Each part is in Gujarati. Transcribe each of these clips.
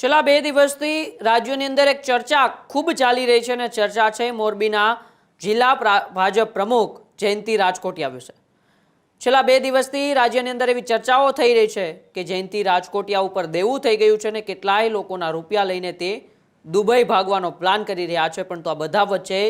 છેલ્લા બે દિવસથી રાજ્યની અંદર એક ચર્ચા ખૂબ ચાલી રહી છે અને ચર્ચા છે મોરબીના જિલ્લા ભાજપ પ્રમુખ જયંતિ રાજકોટિયા વિશે. છેલ્લા બે દિવસથી રાજ્યની અંદર એવી ચર્ચાઓ થઈ રહી છે કે જયંતિ રાજકોટિયા ઉપર દેવું થઈ ગયું છે અને કેટલાય લોકોના રૂપિયા લઈને તે દુબઈ ભાગવાનો પ્લાન કરી રહ્યા છે, પણ તો આ બધા વચ્ચે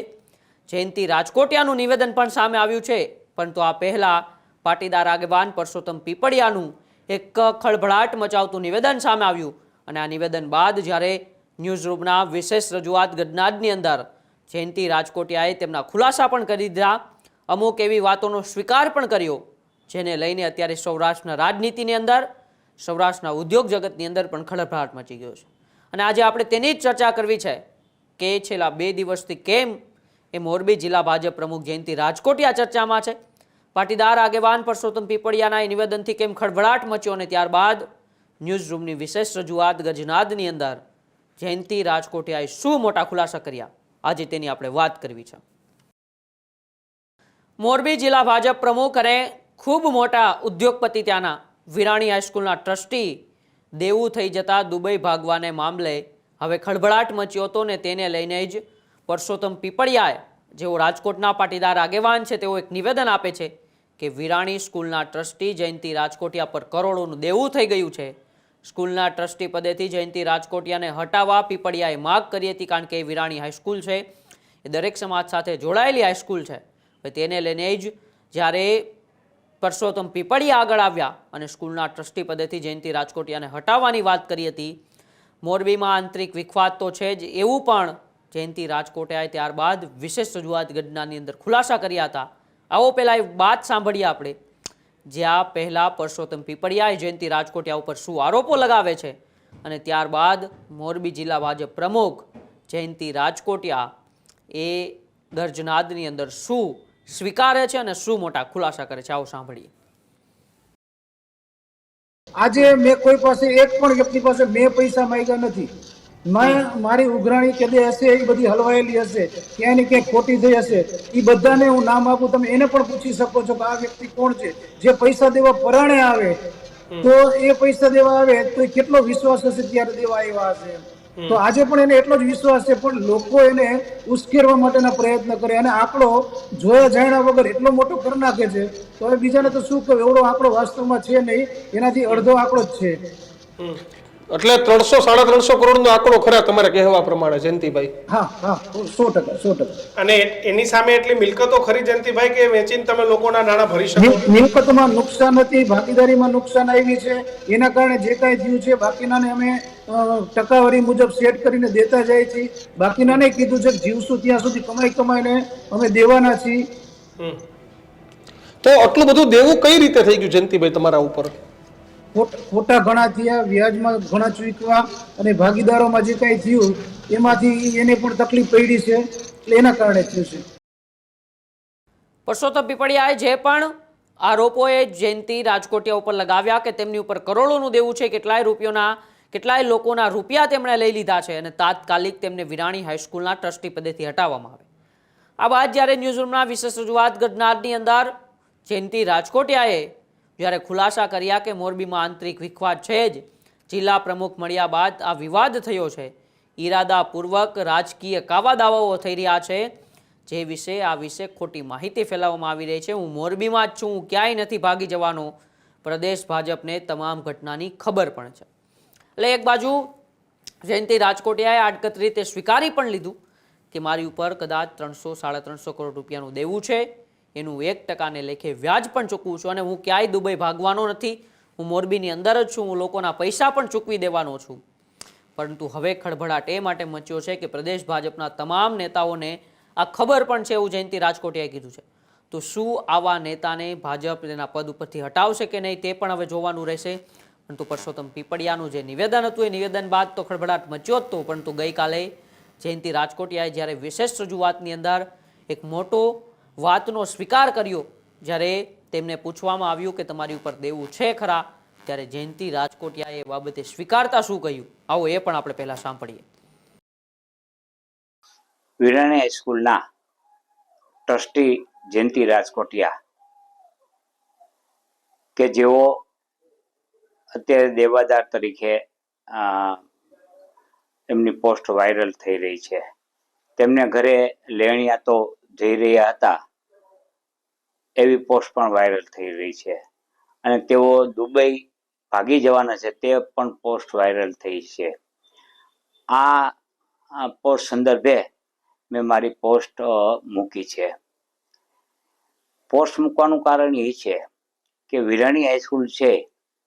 જયંતિ રાજકોટિયાનું નિવેદન પણ સામે આવ્યું છે. પરંતુ આ પહેલાં પાટીદાર આગેવાન પરસોત્તમ પીપળિયાનું એક ખળભળાટ મચાવતું નિવેદન સામે આવ્યું. અને આ નિવેદન બાદ જ્યારે ન્યૂઝરૂમના વિશેષ રજૂઆત ગદનાદની અંદર જયંતિ રાજકોટિયાએ તેમના ખુલાસા પણ કરી દીધા. અમુક એવી વાતોનો સ્વીકાર પણ કર્યો, જેને લઈને અત્યારે સૌરાષ્ટ્રના રાજનીતિની અંદર, સૌરાષ્ટ્રના ઉદ્યોગ જગતની અંદર પણ ખળભળાટ મચી ગયો છે. અને આજે આપણે તેની જ ચર્ચા કરવી છે કે છેલ્લા બે દિવસથી કેમ એ મોરબી જિલ્લા ભાજપ પ્રમુખ જયંતિ રાજકોટિયા ચર્ચામાં છે. પાટીદાર આગેવાન પરસોત્તમ પીપળિયાના એ નિવેદનથી કેમ ખળભળાટ મચ્યો અને ત્યારબાદ ન્યૂઝ રૂમની વિશેષ રજૂઆત ગજનાદની અંદર જયંતિ રાજકોટિયાએ શું મોટા ખુલાસા કર્યા? આજે તેની આપણે વાત કરવી છે. મોરબી જિલ્લા ભાજપ પ્રમુખ અને ખૂબ મોટા ઉદ્યોગપતિ ત્યાંના વિરાણી હાઈસ્કૂલના ટ્રસ્ટી દેવું થઈ જતા દુબઈ ભાગવાને મામલે હવે ખળભળાટ મચ્યો હતો ને તેને લઈને જ પરસોત્તમ પીપળિયાએ, જેઓ રાજકોટના પાટીદાર આગેવાન છે, તેઓ એક નિવેદન આપે છે કે વિરાણી સ્કૂલના ટ્રસ્ટી જયંતિ રાજકોટિયા પર કરોડોનું દેવું થઈ ગયું છે. સ્કૂલના ટ્રસ્ટી પદેથી જયંતિ રાજકોટિયાને હટાવવા પીપળિયાએ માગ કરી હતી કારણ કે એ વિરાણી હાઈસ્કૂલ છે. એ દરેક સમાજ સાથે જોડાયેલી હાઈસ્કૂલ છે. તેને લઈને જ જ્યારે પરસોત્તમ પીપળિયા આગળ આવ્યા અને સ્કૂલના ટ્રસ્ટી પદેથી જયંતિ રાજકોટિયાને હટાવવાની વાત કરી હતી, મોરબીમાં આંતરિક વિખવાદ તો છે જ એવું પણ જયંતિ રાજકોટિયાએ ત્યારબાદ વિશેષ રજૂઆત ઘટનાની અંદર ખુલાસા કર્યા હતા. આવો પહેલાં એ વાત સાંભળીએ આપણે. જ્યાં પહેલાં પરસોત્તમ પીપળિયાએ જયંતિ રાજકોટિયા ઉપર શું આરોપો લગાવે છે અને ત્યારબાદ મોરબી જિલ્લા ભાજપ પ્રમુખ જયંતિ રાજકોટિયા એ ગર્જનાદની અંદર શું સ્વીકારે છે અને શું મોટા ખુલાસા કરે છે? આવો સાંભળીએ. આજે મેં કોઈ પાસે, એક પણ વ્યક્તિ પાસે મેં પૈસા માંગ્યા નથી. મારી ઉઘરાણી કે હશે એ બધી હલવાયેલી હશે ક્યાંય ને ક્યાંય ખોટી થઈ હશે એ બધાને હું નામ આપું તમે એને પણ પૂછી શકો છો કે આ વ્યક્તિ કોણ છે? જે પૈસા દેવા પરાણે આવે તો એ પૈસા દેવા આવે તો કેટલો વિશ્વાસ હશે ત્યારે દેવા આવ્યા હશે તો આજે પણ એને એટલો જ વિશ્વાસ છે પણ લોકો એને ઉશ્કેરવા માટેના પ્રયત્ન કરે. અને આંકડો જોયા જાણ્યા વગર એટલો મોટો કરી નાખે છે તો હવે બીજાને તો શું કહ્યું એવડો આંકડો વાસ્તવમાં છે નહીં એનાથી અડધો આંકડો જ છે. એટલે ત્રણસો સાડા ત્રણસો કરોડ નો આંકડો ખરા તમારે કહેવા પ્રમાણે જયંતિભાઈ. હા હા સો ટકા સો ટકા. અને એની સામે એટલી મિલકતો ખરી જયંતિભાઈ કે વેચીને તમે લોકોના નાણાં ભરી શકો? મિલ- મિલકતમાં નુકસાન હતી ભાગીદારીમાં નુકસાન આવી છે. એના કારણે જે કાંઈ થયું છે બાકીનાને અમે ટકાવારી મુજબ સેટ કરીને દેતા જાય છે બાકીનાને કીધું છે કે જીવશું ત્યાં સુધી કમાઈ કમાઈને અમે દેવાના છીએ. હમ. તો આટલું બધું દેવું કઈ રીતે થઈ ગયું જયંતિભાઈ તમારા ઉપર? ખોટ- ઘણા થયા, વ્યાજમાં ઘણા ચૂકવા અને ભાગીદારોમાં જે કાંઈ થયું, એમાંથી એને પણ તકલીફ પડી છે, એટલે એના કારણે થયું છે. પરસોત્તમ પીપળિયાએ જે પણ આરોપોએ જયંતિ રાજકોટિયા ઉપર લગાવ્યા કે તેમની ઉપર કરોડોનું દેવું છે, કેટલાય રૂપિયોના, કેટલાય લોકોના રૂપિયા તેમણે લઈ લીધા છે અને તાત્કાલિક તેમને વિરાણી હાઈસ્કૂલના ટ્રસ્ટી પદેથી હટાવવામાં આવે. આ બાદ જ્યારે ન્યૂઝરૂમના વિશેષ રજૂઆત ગઢનારની અંદર જયંતિ રાજકોટિયાએ જ્યારે ખુલાસા કર્યા કે મોરબીમાં આંતરિક વિખવાદ છે જ. જિલ્લા પ્રમુખ મળ્યા બાદ આ વિવાદ થયો છે. ઈરાદાપૂર્વક રાજકીય કાવા દાવાઓ થઈ રહ્યા છે. જે વિશે, આ વિશે ખોટી માહિતી ફેલાવવામાં આવી રહી છે. હું મોરબીમાં જ છું. હું ક્યાંય નથી ભાગી જવાનો. પ્રદેશ ભાજપને તમામ ઘટનાની ખબર પણ છે. એટલે એક બાજુ જયંતિ રાજકોટિયાએ આડકત રીતે સ્વીકારી પણ લીધું કે મારી ઉપર કદાચ ત્રણસો, સાડા ત્રણસો કરોડ રૂપિયાનું દેવું છે. એનું એક ટકાને લેખે વ્યાજ પણ ચૂકવું છું અને હું ક્યાંય દુબઈ ભાગવાનો નથી. હું મોરબીની અંદર જ છું, હું લોકોના પૈસા પણ ચૂકવી દેવાનો છું. પરંતુ હવે ખળભળાટ એ માટે મચ્યો છે કે પ્રદેશ ભાજપના તમામ નેતાઓને આ ખબર પણ છે એવું જયંતિ રાજકોટિયાએ કીધું છે. તો શું આવા નેતાને ભાજપ તેના પદ ઉપરથી હટાવશે કે નહીં તે પણ હવે જોવાનું રહેશે. પરંતુ પરસોત્તમ પીપળિયાનું જે નિવેદન હતું, એ નિવેદન બાદ તો ખળભળાટ મચ્યો જ હતો પરંતુ ગઈકાલે જયંતિ રાજકોટિયાએ જ્યારે વિશેષ રજૂઆતની અંદર એક મોટો વાતનો સ્વીકાર કર્યો. જ્યારે તેમને પૂછવામાં આવ્યું કે તમારી ઉપર દેવું છે ખરા, ત્યારે જયંતિ રાજકોટિયાએ એ બાબતે સ્વીકારતા શું કહ્યું? આવો એ પણ આપણે પહેલા સાંભળીએ. વિરાણી હાઈસ્કૂલના ટ્રસ્ટી જયંતિ રાજકોટિયા કે જેઓ અત્યારે દેવાદાર તરીકે એમની પોસ્ટ વાયરલ થઈ રહી છે. તેમને ઘરે લેણિયા તો જઈ રહ્યા હતા. એવી પોસ્ટ પણ વાયરલ થઈ રહી છે. અને તેઓ દુબઈ ભાગી જવાના છે, તે પણ પોસ્ટ વાયરલ થઈ છે. આ પોસ્ટ સંદર્ભે મેં મારી પોસ્ટ મૂકી છે. પોસ્ટ મૂકવાનું કારણ એ છે કે વિરાણી હાઈસ્કૂલ છે,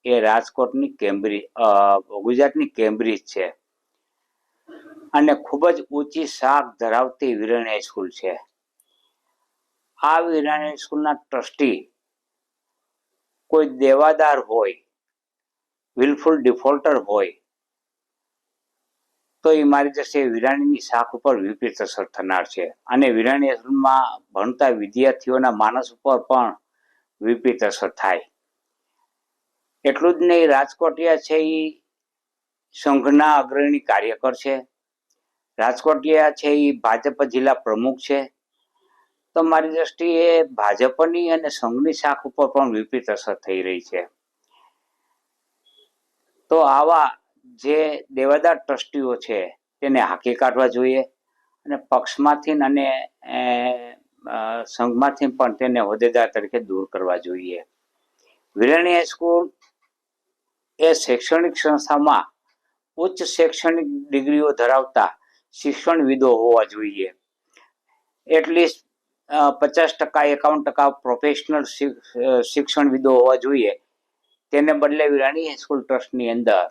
એ રાજકોટની કેમ્બ્રિજ ગુજરાતની કેમ્બ્રિજ છે. અને ખૂબ જ ઊંચી શાખ ધરાવતી વિરાણી હાઈસ્કૂલ છે. આ વિરાણી સ્કૂલના ટ્રસ્ટી કોઈ દેવાદાર હોય વિલફુલ ડિફોલ્ટર હોય, તો એ મારી દ્રષ્ટિએ વિરાણીની શાખ ઉપર વિપરીત અસર થનાર છે. અને વિરાણી સ્કૂલમાં ભણતા વિદ્યાર્થીઓના માનસ ઉપર પણ વિપરીત અસર થાય. એટલું જ નહીં, રાજકોટિયા છે એ સંઘના અગ્રણી કાર્યકર છે. રાજકોટિયા છે એ ભાજપ જિલ્લા પ્રમુખ છે. તો મારી દ્રષ્ટિએ ભાજપની અને સંઘની શાખ ઉપર પણ વિપરીત અસર થઈ રહી છે. તો આવા જે દેવાદાર ટ્રસ્ટીઓ છે, તેને હાંકી કાઢવા જોઈએ અને પક્ષમાંથી અને સંઘમાંથી પણ તેને હોદ્દેદાર તરીકે દૂર કરવા જોઈએ. વિરણી હાઈસ્કૂલ એ શૈક્ષણિક સંસ્થામાં ઉચ્ચ શૈક્ષણિક ડિગ્રીઓ ધરાવતા શિક્ષણવિદો હોવા જોઈએ. એટલીસ્ટ પચાસ ટકા એકાવન ટકા પ્રોફેશનલ શિક્ષણવિદો હોવા જોઈએ. તેને બદલે વિરાણી હાઈસ્કૂલ ટ્રસ્ટની અંદર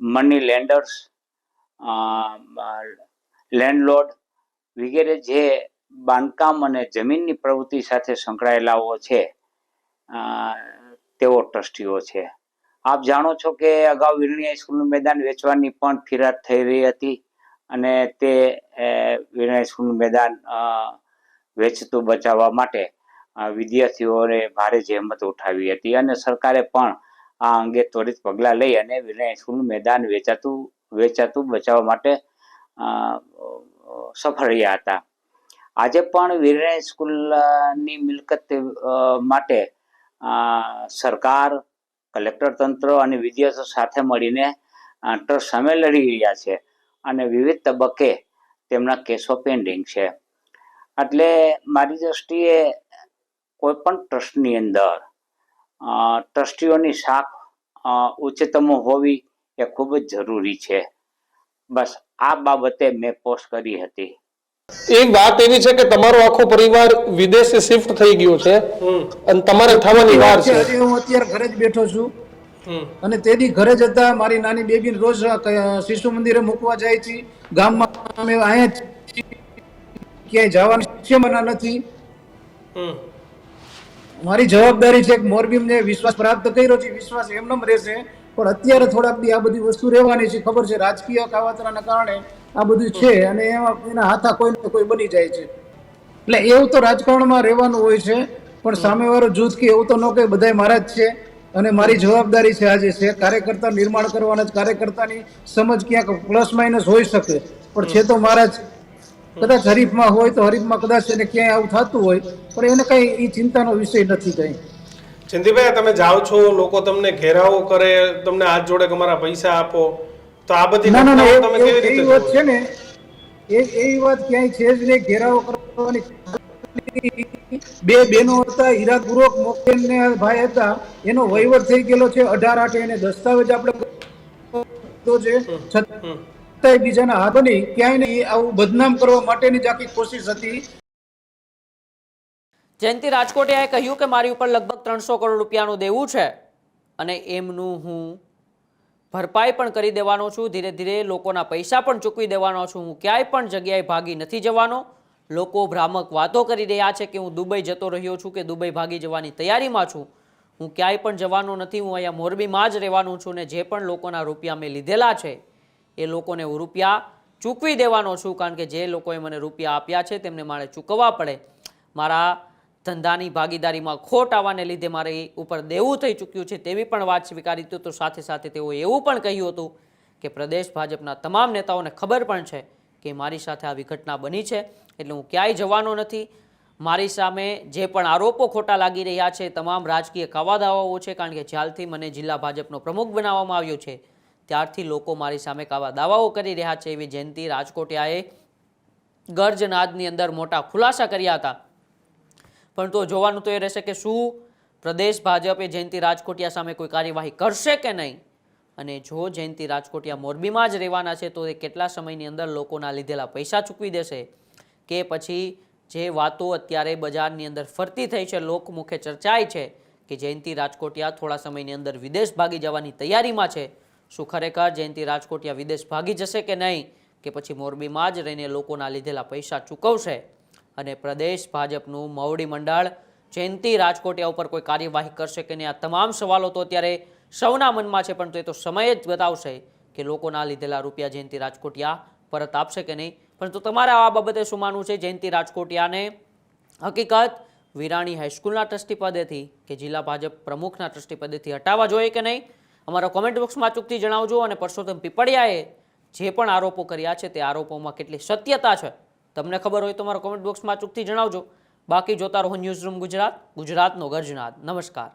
મની લેન્ડર્સ લેન્ડલોડ વગેરે જે બાંધકામ અને જમીનની પ્રવૃત્તિ સાથે સંકળાયેલાઓ છે તેઓ ટ્રસ્ટીઓ છે. આપ જાણો છો કે અગાઉ વિરણી હાઈસ્કૂલનું મેદાન વેચવાની પણ ફિરાદ થઈ રહી હતી અને તે વિરણી હાઈસ્કૂલનું મેદાન વેચતું બચાવવા માટે વિદ્યાર્થીઓએ ભારે જહેમત ઉઠાવી હતી અને સરકારે પણ આ અંગે ત્વરિત પગલાં લઈ અને વિરણી હાઈસ્કૂલનું મેદાન વેચાતું વેચાતું બચાવવા માટે સફળ રહ્યા હતા. આજે પણ વિરણી સ્કૂલની મિલકત માટે સરકાર, કલેક્ટર તંત્ર અને વિદ્યાર્થીઓ સાથે મળીને ટ્રસ્ટ સામે લડી રહ્યા છે અને વિવિધ તબક્કે તેમના કેસો પેન્ડિંગ છે. એટલે મારી દ્રષ્ટિએ કોઈ પણ ટ્રસ્ટની અંદર ટ્રસ્ટીઓની શાખ ઉચ્ચતમ હોવી એ ખૂબ જ જરૂરી છે. બસ આ બાબતે મેં પોસ્ટ કરી હતી. એક વાત એવી છે કે તમારો આખો પરિવાર વિદેશે શિફ્ટ થઈ ગયો છે અને તમારે થવાની વાર છે. હું અત્યારે ઘરે જ બેઠો છું. અને તેથી ઘરે જતા મારી નાની બેબી રોજ શિશુ મંદિરે મૂકવા જાય છે. ગામમાં અમે અહીંયા. ક્યાંય જવાની શક્યતા નથી. મારી જવાબદારી છે કે મોરબીમને વિશ્વાસ પ્રાપ્ત કર્યો છે વિશ્વાસ એમનેમ રહેશે. પણ અત્યારે થોડાક દી આ બધી વસ્તુ રહેવાની છે ખબર છે રાજકીય કાવતરાના કારણે આ બધું છે અને એના હાથા કોઈ ને કોઈ બની જાય છે. એટલે એવું તો રાજકારણમાં રહેવાનું હોય છે પણ સામેવાળો જૂથ કે એવું તો ન કે બધાય મારા જ છે. અને મારી જવાબદારી છે આજે છે કાર્યકર્તા નિર્માણ કરવાના જ કાર્યકર્તાની સમજ ક્યાંક પ્લસ માઇનસ હોઈ શકે પણ છે તો મારા જ. કદાચ હરીફમાં હોય તો હરીફમાં કદાચ એને ક્યાંય આવું થતું હોય પણ એને કઈ એ ચિંતાનો વિષય નથી કઈ. જયંતિભાઈ તમે જાઓ છો લોકો તમને ઘેરાવો કરે તમને હાથ જોડે કે અમારા પૈસા આપો તો આ બધી ના ના ના તમે કેવી રીતે વાત છે ને એ એ વાત ક્યાંય છે જ નહીં ઘેરાવો કરવાની બે બેનો હતા હીરાપૂર્વક મોકેલને ભાઈ હતા એનો વહીવટ થઈ ગયેલો છે અઢાર આઠે એને દસ્તાવેજ આપણે તો છે છતાંય બીજાના હાથ બની ક્યાંય નહીં, આવું બદનામ કરવા માટેની જ આખી કોશિશ હતી. જયંતિ રાજકોટિયાએ કહ્યું કે મારી ઉપર લગભગ ત્રણસો કરોડ રૂપિયાનું દેવું છે અને એમનું હું ભરપાઈ પણ કરી દેવાનો છું. ધીરે ધીરે લોકોના પૈસા પણ ચૂકવી દેવાનો છું. હું ક્યાંય પણ જગ્યાએ ભાગી નથી જવાનો. લોકો ભ્રામક વાતો કરી રહ્યા છે કે હું દુબઈ જતો રહ્યો છું કે દુબઈ ભાગી જવાની તૈયારીમાં છું. હું ક્યાંય પણ જવાનો નથી. હું અહીંયા મોરબીમાં જ રહેવાનું છું ને જે પણ લોકોના રૂપિયા મેં લીધેલા છે એ લોકોને હું રૂપિયા ચૂકવી દેવાનો છું કારણ કે જે લોકોએ મને રૂપિયા આપ્યા છે તેમને મારે ચૂકવવા પડે. મારા ધંધાની ભાગીદારીમાં ખોટ આવવાને લીધે મારે ઉપર દેવું થઈ ચૂક્યું છે તેવી પણ વાત સ્વીકારી હતી. તો સાથે સાથે તેઓએ એવું પણ કહ્યું હતું કે પ્રદેશ ભાજપના તમામ નેતાઓને ખબર પણ છે કે મારી સાથે આવી ઘટના બની છે એટલે હું ક્યાંય જવાનો નથી. મારી સામે જે પણ આરોપો ખોટા લાગી રહ્યા છે, તમામ રાજકીય કાવાદાવાઓ છે કારણ કે જ્યારથી મને જિલ્લા ભાજપનો પ્રમુખ બનાવવામાં આવ્યો છે ત્યારથી લોકો મારી સામે કાવા દાવાઓ કરી રહ્યા છે. એવી જયંતિ રાજકોટિયાએ ગર્જનાદની અંદર મોટા ખુલાસા કર્યા હતા. પણ તો જોવાનું તો એ રહેશે કે શું પ્રદેશ ભાજપે જયંતિ રાજકોટિયા સામે કોઈ કાર્યવાહી કરશે કે નહીં? અને જો જયંતિ રાજકોટિયા મોરબીમાં જ રહેવાના છે, તો એ કેટલા સમયની અંદર લોકોના લીધેલા પૈસા ચૂકવી દેશે? કે પછી જે વાતો અત્યારે બજારની અંદર ફરતી થઈ છે, લોકમુખે ચર્ચાય છે કે જયંતિ રાજકોટિયા થોડા સમયની અંદર વિદેશ ભાગી જવાની તૈયારીમાં છે. શું ખરેખર જયંતિ રાજકોટિયા વિદેશ ભાગી જશે કે નહીં? કે પછી મોરબીમાં જ રહીને લોકોના લીધેલા પૈસા ચૂકવશે? અને પ્રદેશ ભાજપનું મવડી મંડળ જયંતિ રાજકોટિયા ઉપર કોઈ કાર્યવાહી કરશે કે નહીં? આ તમામ સવાલો તો અત્યારે સૌના મનમાં છે પરંતુ એ તો સમય જ બતાવશે કે લોકોના લીધેલા રૂપિયા જયંતિ રાજકોટિયા પરત આપશે કે નહીં? પરંતુ તમારે આ બાબતે શું માનવું છે? જયંતિ રાજકોટિયાને હકીકત વિરાણી હાઈસ્કૂલના ટ્રસ્ટી પદેથી કે જિલ્લા ભાજપ પ્રમુખના ટ્રસ્ટી પદેથી હટાવવા જોઈએ કે નહીં? અમારા કોમેન્ટ બોક્સમાં અચૂકથી જણાવજો અને પરસોત્તમ પીપળિયાએ જે પણ આરોપો કર્યા છે તે આરોપોમાં કેટલી સત્યતા છે તમને ખબર હોય તો મારા કોમેન્ટ બોક્સમાં અચૂકથી જણાવજો. બાકી જોતા રહો ન્યૂઝ રૂમ ગુજરાત, ગુજરાતનો ગર્જનાદ. નમસ્કાર.